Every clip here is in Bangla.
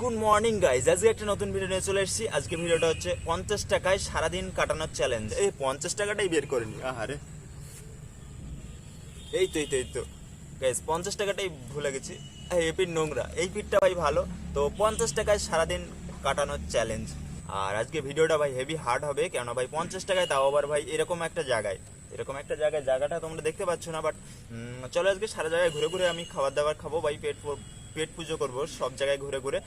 গুড মর্নিং গাইজ আজকে একটা নতুন ভিডিও নিয়ে চলে এসেছি। আজকে ভিডিওটা হচ্ছে পঞ্চাশ টাকায় সারাদিন কাটানোর চ্যালেঞ্জ এই পঞ্চাশ টাকাটাই বের করে নি আহারে। এই তো এই তো এই তো। গাইজ পঞ্চাশ টাকাটাই ভুলে গেছি। এই পিঠ নোংরা। এই পিঠটা ভাই ভালো। তো পঞ্চাশ টাকায় সারাদিন কাটানোর চ্যালেঞ্জ আর আজকে ভিডিওটা ভাই হেভি হার্ড হবে। কেননা ভাই পঞ্চাশ টাকায় তাও আবার ভাই এরকম একটা জায়গায়। এরকম একটা জায়গায় জায়গাটা তোমরা দেখতে পাচ্ছ না বাট চলো আজকে সারা জায়গায় ঘুরে ঘুরে আমি খাবার দাবার খাব। ভাই পেট পেট পুজো করব সব জায়গায় ঘুরে ঘুরে।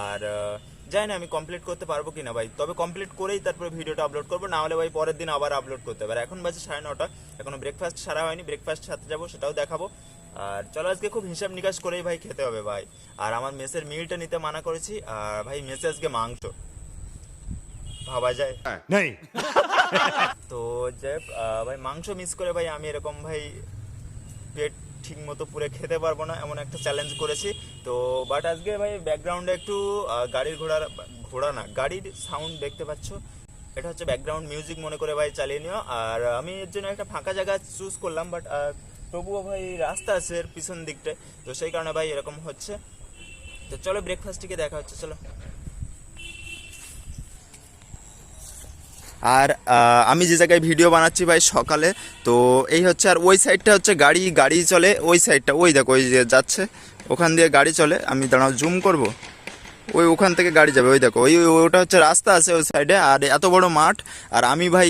আর আহ, জানি না আমি কমপ্লিট করতে পারব কিনা ভাই। তবে কমপ্লিট করেই তারপরে ভিডিওটা আপলোড করব না হলে ভাই পরের দিন আবার আপলোড করতে হবে। আর এখন বাজে সাড়ে নটা এখনও ব্রেকফাস্ট সারা হয়নি ব্রেকফাস্ট সাথে যাব সেটাও দেখাবো। আর চলো আজকে খুব হিসাব নিকাশ করেই ভাই খেতে হবে ভাই। আর আমার মেসের মিলটা নিতে মানা করেছি আর ভাই মেসে আজকে মাংস। ভাবা যায়। नहीं তো যাই আহ, ভাই মাংস মিস করে ভাই আমি এরকম ভাই পেট ঠিক মতো পুরো খেতে পারব না, এমন একটা চ্যালেঞ্জ করেছি। তো বাট আজকে ভাই ব্যাকগ্রাউন্ডে একটু গাড়ির ঘোড়ার ঘোড়া না, গাড়ির সাউন্ড দেখতে পাচ্ছ। এটা হচ্ছে ব্যাকগ্রাউন্ড মিউজিক মনে করে ভাই চালিয়ে নিও। আর আমি এর জন্য একটা ফাঁকা জায়গা চুজ করলাম বাট তবুও ভাই রাস্তা আছে এর পিছন দিকটায়। তো সেই কারণে ভাই এরকম হচ্ছে। তো চলো ব্রেকফাস্টটিকে দেখা হচ্ছে, চলো। আর আমি যে জায়গায় ভিডিও বানাচ্ছি ভাই সকালে, তো এই হচ্ছে আর ওই সাইডটা হচ্ছে গাড়ি গাড়ি চলে ওই সাইডটা, ওই দেখো, ওই যে যাচ্ছে, ওখান দিয়ে গাড়ি চলে, আমি দাঁড়াও জুম করব, ওই ওখান থেকে গাড়ি যাবে, ওই দেখো, ওই ওটা হচ্ছে রাস্তা আছে ওই সাইডে, আর এত বড় মাঠ, আর আমি ভাই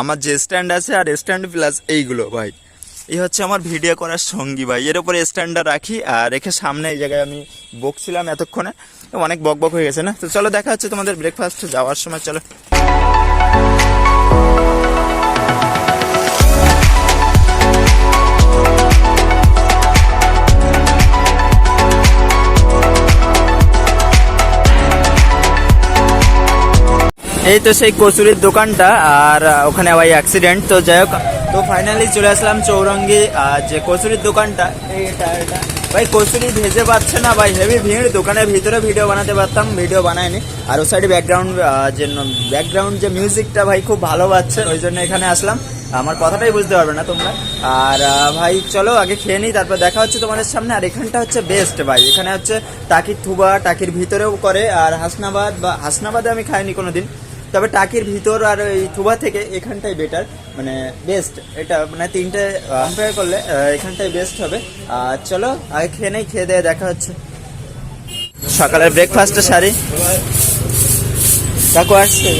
আমার যে স্ট্যান্ড আছে আর স্ট্যান্ড প্লাস এইগুলো ভাই। এই হচ্ছে আমার ভিডিও করার সঙ্গী ভাই। এর উপরে স্ট্যান্ডটা রাখি, আর রেখে সামনে এই জায়গায় আমি বকছিলাম এতক্ষণে। অনেক বক বক হয়ে গেছে না? তো চলো, দেখা হচ্ছে তোমাদের ব্রেকফাস্ট যাওয়ার সময় চলো। এই তো সেই কচুরির দোকানটা, আর ওখানে ভাই অ্যাক্সিডেন্ট তো যাই হোক তো ফাইনালি চলে আসলাম চৌরঙ্গি যে কচুরির দোকানটা। এটা ভাই, কচুরি ভেজে পাচ্ছে না ভাই হেভি ভিড়। দোকানের ভিতরে ভিডিও বানাতে পারতাম ভিডিও বানায়নি। আর ও সাইডে ব্যাকগ্রাউন্ড যে ব্যাকগ্রাউন্ড যে মিউজিকটা ভাই খুব ভালো পাচ্ছে, ওই জন্য এখানে আসলাম। আমার কথাটাই বুঝতে পারবে না তোমরা। আর ভাই, চলো আগে খেয়ে নিই, তারপর দেখা হচ্ছে তোমাদের সামনে। আর এখানটা হচ্ছে বেস্ট ভাই। এখানে হচ্ছে টাকির থুবা, টাকির ভিতরেও করে। আর হাসনাবাদ বা হাসনাবাদে আমি খাইনি কোনোদিন। তবে টাকির ভিতর আর ওই থুবা থেকে এখানটাই বেটার মানে বেস্ট এটা মানে তিনটে কম্পেয়ার করলে এখানটাই বেস্ট হবে। আর চলো আগে খেয়ে নেই, খেয়ে দিয়ে দেখা হচ্ছে। সকালের ব্রেকফাস্টটা সারি। কাকু আসছে।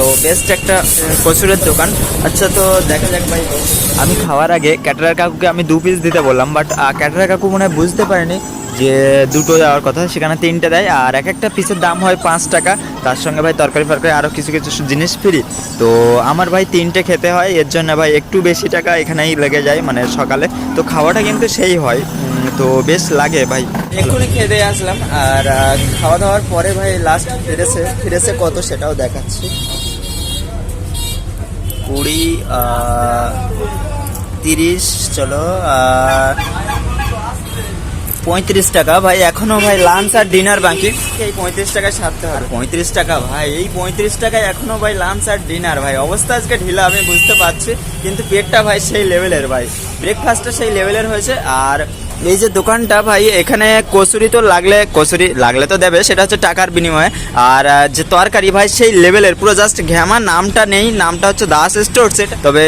তো বেস্ট একটা কচুরের দোকান। আচ্ছা তো দেখা যাক ভাই। আমি খাওয়ার আগে ক্যাটারার কাকুকে আমি দু পিস দিতে বললাম বাট ক্যাটারার কাকু মনে হয় বুঝতে পারেনি যে দুটো দেওয়ার কথা, সেখানে তিনটে দেয়, আর এক একটা পিসের দাম হয় পাঁচ টাকা। তার সঙ্গে ভাই তরকারি ফরকারি আরও কিছু কিছু জিনিস ফ্রি তো আমার ভাই তিনটে খেতে হয়, এর জন্য ভাই একটু বেশি টাকা এখানেই লেগে যায় মানে সকালে। তো খাওয়াটা কিন্তু সেই হয়। তো বেশ লাগে ভাই। এক্ষুনি খেতে আসলাম, আর খাওয়া দাওয়ার পরে ভাই লাস্ট ফিরেছে ফিরেছে কত সেটাও দেখাচ্ছি। কুড়ি তিরিশ চলো পঁয়ত্রিশ টাকা। ভাই এখনও ভাই লাঞ্চ আর ডিনার বাকি। এই পঁয়ত্রিশ টাকায় সারতে হবে। পঁয়ত্রিশ টাকা ভাই এই পঁয়ত্রিশ টাকায় এখনও ভাই লাঞ্চ আর ডিনার ভাই। অবস্থা আজকে ঢিলা আমি বুঝতে পারছি। কিন্তু পেটটা ভাই সেই লেভেলের ভাই। ব্রেকফাস্টটা সেই লেভেলের হয়েছে। আর এই যে দোকানটা ভাই, এখানে কচুরি তো লাগলে কচুরি লাগলে তো দেবে, সেটা হচ্ছে টাকার বিনিময়ে। আর যে তরকারি ভাই, সেই লেভেলের, পুরো জাস্ট ঘ্যামা নামটা নেই, নামটা হচ্ছে দাস স্টোর্স, এটা তবে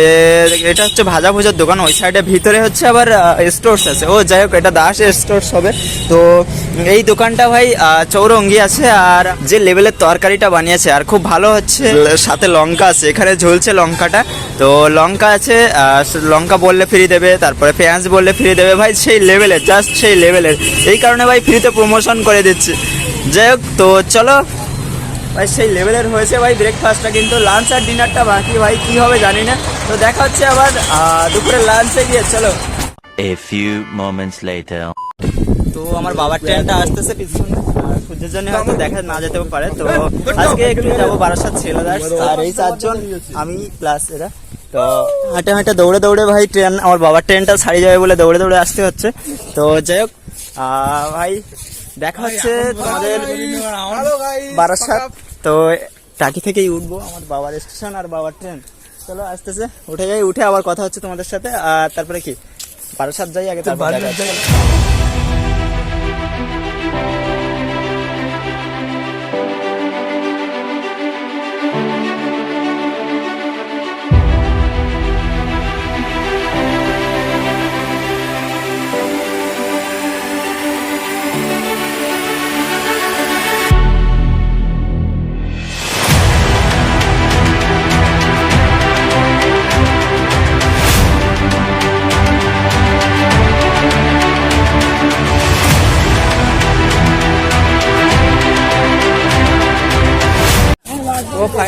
এটা হচ্ছে ভাজা ভুজার দোকান, ওই সাইডে ভিতরে হচ্ছে আবার স্টোর্স আছে। ও, যাই হোক, এটা দাস স্টোর্স হবে। তো, এই দোকানটা ভাই চৌরঙ্গি আছে, আর যে লেভেলের তরকারিটা বানিয়েছে, আর খুব ভালো হচ্ছে। সাথে লঙ্কা আছে, এখানে ঝুলছে লঙ্কাটা। তো, লঙ্কা আছে লঙ্কা বললে ফ্রি দেবে, তারপরে পেঁয়াজ বললে ফ্রি দেবে। ভাই, সেই লেভেলের জাস্ট সেই লেভেলের এই কারণে ভাই ফ্রিতে প্রমোশন করে দিচ্ছে। যাই হোক তো চলো। ভাই সেই লেভেলের হয়েছে ভাই ব্রেকফাস্টটা কিন্তু লাঞ্চ আর ডিনারটা বাকি। ভাই কি হবে জানি না। তো দেখা হচ্ছে আবার আহ, দুপুরে লাঞ্চে গিয়ে। চলো। A few moments later. তো আমার বাবার ট্রেনটা আসতেছে পিছনে। সূর্যের জন্য হয়তো দেখা না যেতে পারে। তো আজকে একটু যাব বারাসাত ছেলেদাস আর এই চারজন আমি প্লাস এরা। তো হাঁটে হাঁটে দৌড়ে দৌড়ে ভাই ট্রেন আমার বাবার ট্রেনটা ছাড়িয়ে যাবে বলে দৌড়ে দৌড়ে আসতে হচ্ছে। তো যাই হোক ভাই দেখা হচ্ছে তোমাদের বারাসাত। তো টাকি থেকেই উঠবো আমার বাবার স্টেশন আর বাবার ট্রেন। চলো আসতেছে উঠে যাই উঠে আবার কথা হচ্ছে তোমাদের সাথে। আর তারপরে কি? বারাসাত যাই আগে তারপর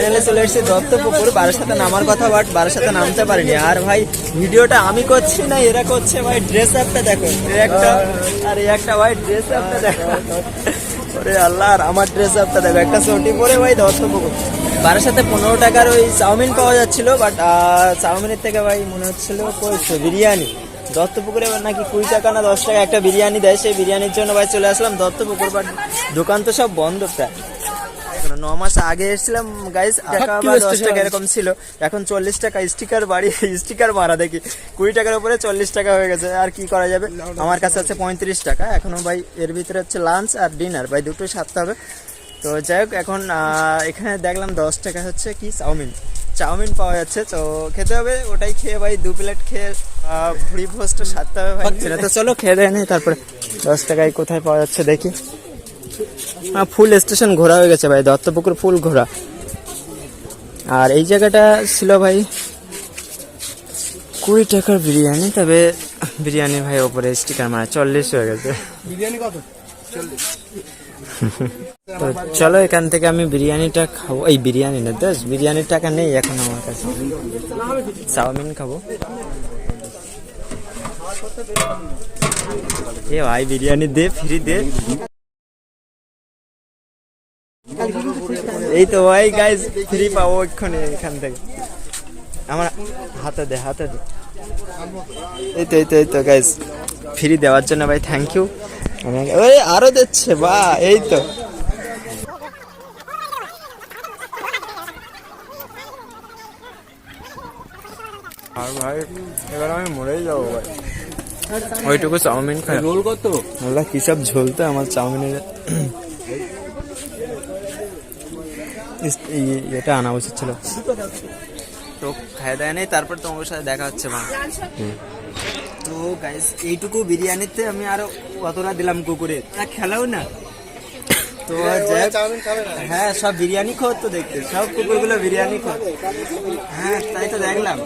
ফাইনালে চলে এসেছি দত্তপুকুর বারোর সাথে নামার কথা বাট বারোর সাথে নামতে পারিনি। আর ভাই, ভিডিওটা আমি করছি না, এরা করছে, ভাই ড্রেস আপটা দেখো। একটা, আর একটা, ভাই ড্রেস আপটা দেখো। ওরে আল্লাহ, আর আমার ড্রেস আপটা দেখো, একটা চটি পরে, ভাই দত্তপুকুর বারোর সাথে পনেরো টাকার ওই চাউমিন পাওয়া যাচ্ছিল বাট চাউমিনের থেকে, ভাই, মনে হচ্ছিল, কইছে, বিরিয়ানি। দত্তপুকুরে নাকি কুড়ি টাকা না দশ টাকা একটা বিরিয়ানি দেয়, সেই বিরিয়ানির জন্য, ভাই, চলে আসলাম দত্তপুকুর বাট দোকান তো সব বন্ধ, প্রায়। ন মাস আগে এসেছিলাম গাইস টাকা বা দশ টাকা এরকম ছিল। এখন চল্লিশ টাকা স্টিকার বাড়ি স্টিকার মারা দেখি। কুড়ি টাকার উপরে চল্লিশ টাকা হয়ে গেছে আর কি করা যাবে? আমার কাছে আছে পঁয়ত্রিশ টাকা। এখনও ভাই এর ভিতরে হচ্ছে লাঞ্চ আর ডিনার ভাই দুটোই সারতে হবে। তো যাই হোক এখন এখানে দেখলাম দশ টাকা হচ্ছে কি চাউমিন। চাউমিন পাওয়া যাচ্ছে তো খেতে হবে। ওটাই খেয়ে ভাই দু প্লেট খেয়ে ভুড়ি ভোজটা সারতে হবে ভাই। তো চলো খেয়ে দেয় তারপরে দশ টাকায় কোথায় পাওয়া যাচ্ছে দেখি। ফুল স্টেশন ঘোরা হয়ে গেছে ভাই দত্তপুকুর ফুল ঘোরা। আর এই জায়গাটা ছিল ভাই কুড়ি টাকার বিরিয়ানি তবে বিরিয়ানি ভাই ওপরে স্টিকার মারা চল্লিশ হয়ে গেছে। বিরিয়ানি কত? তো চলো এখান থেকে আমি বিরিয়ানিটা খাব। এই বিরিয়ানি না দোষ বিরিয়ানির টাকা নেই এখন আমার কাছে। চাউমিন খাব। এ ভাই বিরিয়ানি দে ফ্রি দে। এই তো ভাই গাইজ ফ্রি পাবো এক্ষুনি এখান থেকে। আমার হাতে দে হাতে দে। এই তো এই তো এই তো গাইজ ফ্রি দেওয়ার জন্য ভাই থ্যাংক ইউ ওই আরও দিচ্ছে বা এই তো। আর ভাই এবার আমি মরেই যাব ভাই। ওইটুকু চাউমিন খাই। রোল কত? ওগুলা কি সব ঝোলতে আমার চাউমিনের। এটা আনা উচিত ছিল। তো খাই দেয় নেই তারপর তোমার সাথে দেখা হচ্ছে মা। তো গাইস এইটুকু বিরিয়ানিতে আমি আরও কতটা দিলাম কুকুরে। তা খেলাও না। তো হ্যাঁ সব বিরিয়ানি খোর তো দেখতে। সব কুকুরগুলো বিরিয়ানি খোর হ্যাঁ তাই তো দেখলাম।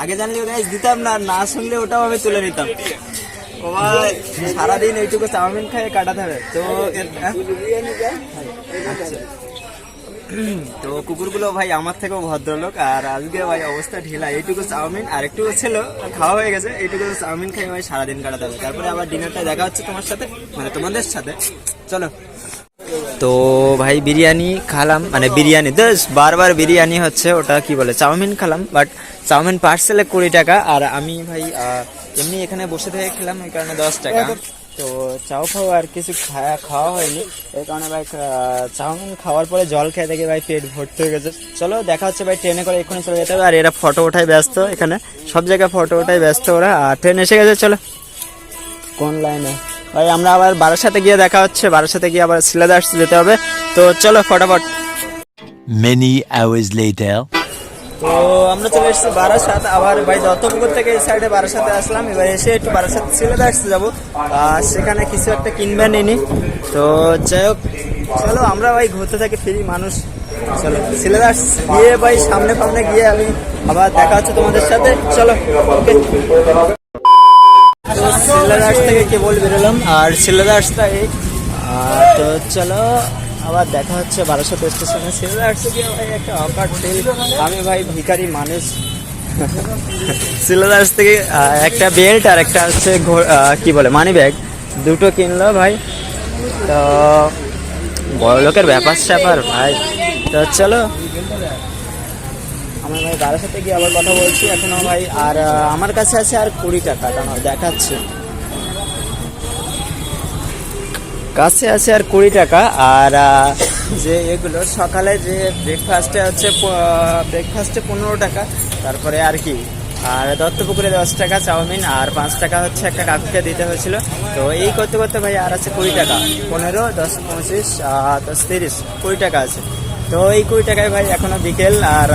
আগে জানলে গাইস দিতাম না না শুনলে ওটাও আমি তুলে নিতাম। সারাদিন এইটুকু চাউমিন খেয়ে কাটাতে হবে। তো হ্যাঁ? আচ্ছা। তো কুকুরগুলো ভাই আমার থেকেও ভদ্রলোক, আর আজকে ভাই অবস্থা ঢিলা। এইটুকু চাউমিন, আর একটু ছিল, খাওয়া হয়ে গেছে, এইটুকু চাউমিন খেয়ে ভাই সারাদিন কাটাতে হবে। তারপরে আবার ডিনারটা দেখা হচ্ছে তোমার সাথে মানে তোমাদের সাথে। চলো। তো ভাই বিরিয়ানি খালাম মানে বিরিয়ানি দোষ বারবার বিরিয়ানি হচ্ছে, ওটা কি বলে, চাউমিন খালাম বাট চাউমিন পার্সেলে কুড়ি টাকা, আর আমি ভাই এমনি এখানে বসে থেকে খেলাম, এই কারণে দশ টাকা। তো চাও খাও আর কিছু খাওয়া খাওয়া হয়নি। এই কারণে ভাই চাউমিন খাওয়ার পরে জল খেয়ে দেখে ভাই পেট ভর্তি হয়ে গেছে। চলো, দেখা হচ্ছে ভাই ট্রেনে করে, এক্ষুনি চলে যেতে হবে। আর এরা ফটো ওঠায় ব্যস্ত এখানে। সব জায়গায় ফটো ওঠায় ব্যস্ত ওরা। আর ট্রেন এসে গেছে, চলো। কোন লাইনে ভাই, আমরা আবার বারাসাতে গিয়ে দেখা হচ্ছে। বারাসাতে গিয়ে আবার সিলেদাস যেতে হবে। তো চলো, ফটাফট। Many hours later. তো আমরা চলে এসেছি বারাসাত। আবার ভাই দত্তপুকুর থেকে এই সাইডে বারাসাতে আসলাম। এবার এসে একটু বারাসাত সিলেদাস যাব। আর সেখানে কিছু একটা কিনবে নিনি তো যাই হোক, চলো আমরা ভাই ঘুরতে থাকি, ফ্রি মানুষ। চলো সিলেদাস গিয়ে ভাই সামনে সামনে গিয়ে আমি আবার দেখা হচ্ছে তোমাদের সাথে। চলো, ওকে। তো সিলেদাস থেকে কেবল বেরোলাম। আর আর তো চলো আবার দেখা হচ্ছে বারাসাত স্টেশনে থেকে ফিল আমি ভাই ভিখারি মানুষ। সিলেদাস থেকে একটা বেল্ট আর একটা হচ্ছে কি বলে মানি ব্যাগ দুটো কিনলো ভাই। তো বড় লোকের ব্যাপার স্যাপার ভাই। তো চলো। আমার ভাই সাথে গিয়ে আবার কথা বলছি। এখনও ভাই, আর আমার কাছে আছে আর কুড়ি টাকা। দেখাচ্ছে কাছে আছে আর কুড়ি টাকা, আর যে এগুলো সকালে যে ব্রেকফাস্টে হচ্ছে ব্রেকফাস্টে পনেরো টাকা, তারপরে আর কি। আর দত্তপুকুরে দশ টাকা চাউমিন, আর পাঁচ টাকা হচ্ছে একটা কাকুকে দিতে হয়েছিল। তো এই করতে করতে ভাই আর আছে কুড়ি টাকা। পনেরো, দশ, পঁচিশ দশ, তিরিশ, কুড়ি টাকা আছে। তো এই কুড়ি টাকায় ভাই এখনও বিকেল, আর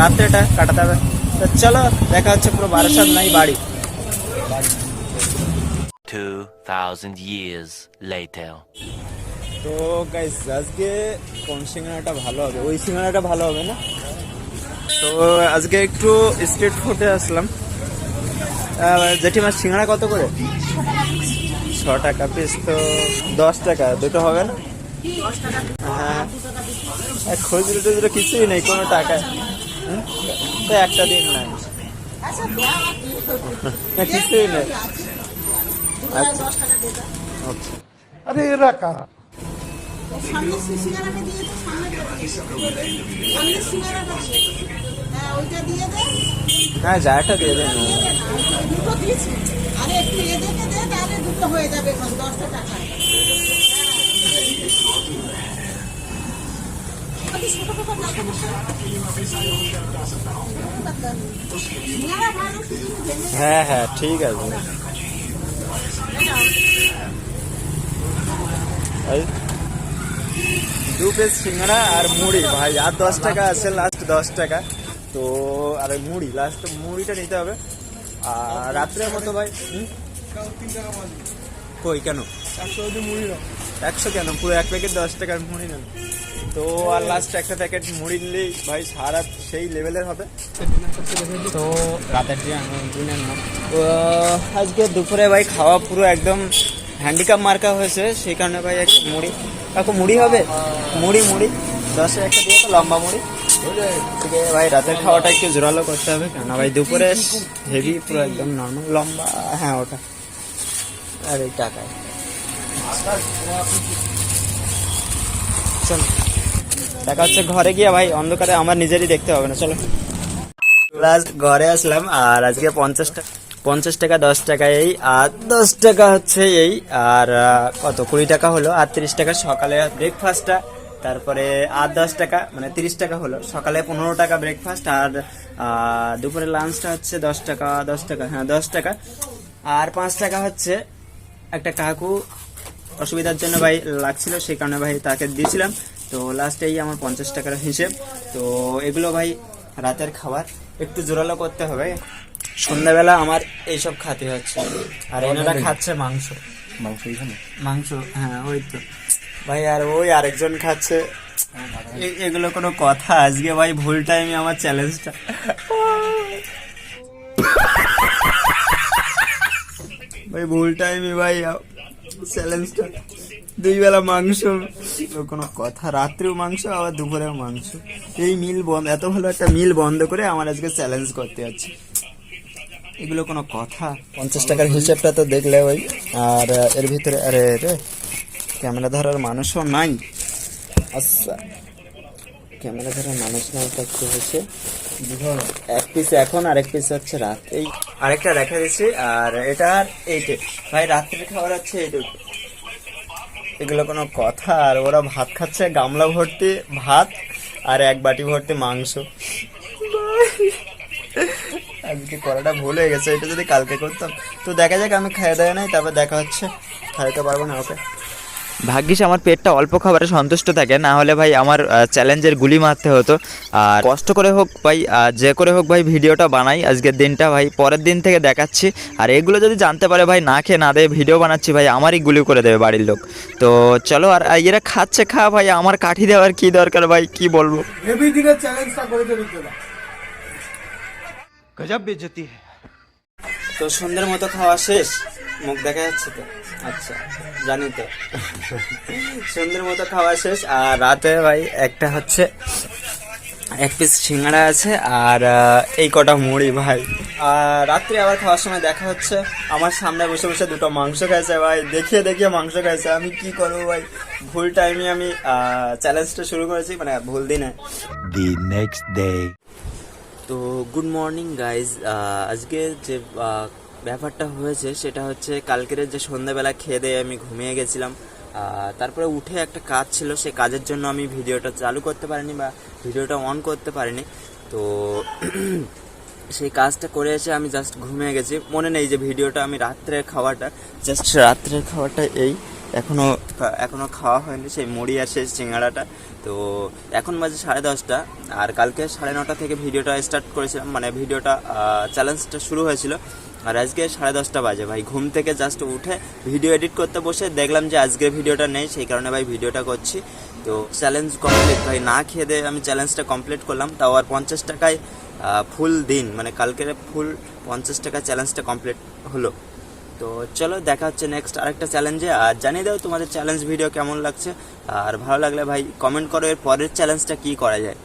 রাত্রেটা কাটাতে হবে। তো চলো, দেখা হচ্ছে পুরো বারাসাত নাই বাড়ি। 2,000 years later. তো গাইস আজকে কোন সিঙ্গারাটা ভালো হবে? ওই সিঙ্গারাটা ভালো হবে না? তো আজকে একটু স্ট্রিট ফুডে আসলাম। জেঠিমার সিঙ্গারা কত করে? ছ টাকা পিস তো দশ টাকা দুটো হবে না? হ্যাঁ। খুচরো টুচরো কিছুই নেই কোনো টাকা? তো একটা দিন নাই। কিছুই নেই। আচ্ছা। আচ্ছা আরে এরা কারা? সামনে সিঙ্গারাটা দিয়ে দে সামনে সামনে সিঙ্গারাটা দিয়ে দে। হ্যাঁ ওইটা দিয়ে দে হ্যাঁ যাটা দিয়ে দেন। দিয়ে দে না দুটো দিয়েছি আরে একটু এদেরকে দে তাহলে দুটো হয়ে যাবে এখন দশটা টাকা সিঙ্গারা ভালো কিছু ভেঙে হ্যাঁ হ্যাঁ ঠিক আছে। এই দু পিস সিঙ্গারা আর মুড়ি। ভাই, আর দশ টাকা আছে লাস্ট দশ টাকা। তো, আর মুড়ি লাস্ট মুড়িটা নিতে হবে। আর রাত্রের মতো ভাই? কই, কেন? একশো কেন? পুরো এক প্যাকেট দশ টাকার মুড়ি নেন। তো আর লাস্ট একটা প্যাকেট মুড়ি নিলেই ভাই সারা সেই লেভেলের হবে। তো রাতের তো আজকে দুপুরে ভাই খাওয়া পুরো একদম হ্যান্ডিক্যাপ মার্কা হয়েছে, সেই কারণে ভাই এক মুড়ি। কাকু, মুড়ি হবে? মুড়ি মুড়ি। দশে একটা দিয়ে তো লম্বা মুড়ি। ভাই রাতের খাওয়াটা একটু জোরালো করতে হবে কেন ভাই দুপুরে হেভি পুরো একদম নর্মাল লম্বা। হ্যাঁ ওটা। আর এই টাকায়। চলো। দেখা হচ্ছে ঘরে গিয়ে, ভাই। অন্ধকারে আমার নিজেরই দেখতে হবে না। চলো। লাস্ট ঘরে আসলাম, আর আজকে পঞ্চাশ টাকা পঞ্চাশ টাকা, দশ টাকা এই, আর দশ টাকা হচ্ছে এই, আর কত? কুড়ি টাকা হলো, আর তিরিশ টাকা সকালে ব্রেকফাস্টটা তারপরে আর দশ টাকা মানে তিরিশ টাকা হলো। সকালে পনেরো টাকা ব্রেকফাস্ট আর দুপুরে লাঞ্চটা হচ্ছে দশ টাকা দশ টাকা হ্যাঁ দশ টাকা। আর পাঁচ টাকা হচ্ছে একটা কাকু অসুবিধার জন্য ভাই লাগছিল সেই কারণে ভাই তাকে দিয়েছিলাম। তো লাস্টেই আমার পঞ্চাশ টাকার হিসেব। তো এগুলো ভাই রাতের খাবার। একটু জোরালো করতে হবে। সন্ধ্যাবেলা আমার এইসব খাতে হচ্ছে। আর এনারা খাচ্ছে মাংস। মাংস মাংস হ্যাঁ ওই তো। ভাই আর ওই আরেকজন খাচ্ছে। এগুলো কোনো কথা। আজকে ভাই ভুল টাইমে আমার চ্যালেঞ্জটা ভাই ভুল টাইমে ভাই চ্যালেঞ্জটা দুই বেলা মাংস। কোনো কথা, রাত্রেও মাংস, আবার দুপুরেও মাংস। এই মিল বন্ধ এত ভালো একটা মিল বন্ধ করে আমার আজকে চ্যালেঞ্জ করতে হচ্ছে। এগুলো কোনো কথা। পঞ্চাশ টাকার হিসেবটা তো দেখলে ওই, আর, এর ভিতরে, আরে, রে, ক্যামেরা ধরার মানুষও নাই। আচ্ছা ক্যামেরা ধরার মানুষ নাই তো হচ্ছে এক পিস এখন আর এক পিস হচ্ছে রাত এই আরেকটা রেখে দিচ্ছি, আর এটা আর এইটে ভাই রাত্রে খাবার হচ্ছে এইটুকু এগুলো কোনো কথা, আর ওরা ভাত খাচ্ছে, গামলা ভর্তি ভাত আর এক বাটি ভর্তি মাংস। আজকে করাটা ভুল হয়ে গেছে, এটা যদি কালকে করতাম। তো দেখা যাক, আমি খাইয়ে দেয় নাই, তারপর দেখা হচ্ছে, খাইতে পারব না ওকে। ভাগ্যিস আমার পেটটা অল্প খাবারে সন্তুষ্ট থাকে না হলে ভাই আমার চ্যালেঞ্জের গুলি মারতে হতো। আর কষ্ট করে হোক ভাই যে করে হোক ভাই ভিডিওটা বানাই আজকের দিনটা ভাই। পরের দিন থেকে দেখাচ্ছি। আর এগুলো যদি জানতে পারে ভাই না খেয়ে না দেয় ভিডিও বানাচ্ছি ভাই আমারই গুলি করে দেবে বাড়ির লোক। তো চলো আর এরা খাচ্ছে খা ভাই আমার কাঠি দেওয়ার কি দরকার ভাই কি বলব? তো সন্ধ্যের মতো খাওয়া শেষ? মুখ দেখা যাচ্ছে তো? আচ্ছা। জানি তো। সন্ধ্যের মতো খাওয়া শেষ। আর রাতে ভাই একটা হচ্ছে এক পিস সিঙ্গাড়া আছে আর এই কটা মুড়ি ভাই। আর রাত্রে আবার খাওয়ার সময় দেখা হচ্ছে। আমার সামনে বসে বসে দুটো মাংস খাইছে ভাই। দেখিয়ে দেখিয়ে মাংস খাইছে। আমি কি করব ভাই? ভুল টাইমে আমি চ্যালেঞ্জটা শুরু করেছি মানে ভুল দিনে। The নেক্সট ডে তো গুড মর্নিং গাইজ আজকে যে ব্যাপারটা হয়েছে, সেটা হচ্ছে কালকের যে সন্ধ্যাবেলা খেয়ে দিয়ে আমি ঘুমিয়ে গেছিলাম। তারপরে উঠে একটা কাজ ছিল, সে কাজের জন্য আমি ভিডিওটা চালু করতে পারিনি বা ভিডিওটা অন করতে পারিনি। তো সেই কাজটা করে এসে আমি জাস্ট ঘুমিয়ে গেছি। মনে নেই যে ভিডিওটা আমি রাত্রের খাওয়াটা জাস্ট রাত্রের খাওয়াটা এই। এখনও এখনও খাওয়া হয়নি, সেই মুড়ি আর সেই সিঙ্গাড়াটা তো এখন বাজে সাড়ে দশটা, আর কালকে সাড়ে নটা থেকে ভিডিওটা স্টার্ট করেছিলাম মানে ভিডিওটা চ্যালেঞ্জটা শুরু হয়েছিল। আর আজকে সাড়ে দশটা বাজে, ভাই। ঘুম থেকে জাস্ট উঠে ভিডিও এডিট করতে বসে দেখলাম যে আজকের ভিডিওটা নেই, সেই কারণে ভাই ভিডিওটা করছি। তো চ্যালেঞ্জ কমপ্লিট ভাই। না খেয়ে দিয়ে আমি চ্যালেঞ্জটা কমপ্লিট করলাম, তাও আর পঞ্চাশ টাকায় ফুল দিন মানে কালকের ফুল পঞ্চাশ টাকা চ্যালেঞ্জটা কমপ্লিট হলো। তো চলো, দেখা হচ্ছে নেক্সট আরেকটা চ্যালেঞ্জে আর জানিয়ে দাও তোমাদের চ্যালেঞ্জ ভিডিও কেমন লাগছে। আর ভালো লাগলে ভাই কমেন্ট করো, এর পরের চ্যালেঞ্জটা কী করা যায়।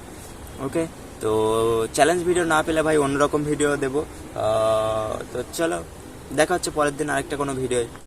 ওকে তো চ্যালেঞ্জ ভিডিও না পেলে ভাই অন্যরকম ভিডিও দেবো। তো চলো, দেখা হচ্ছে পরের দিন আরেকটা কোনো ভিডিও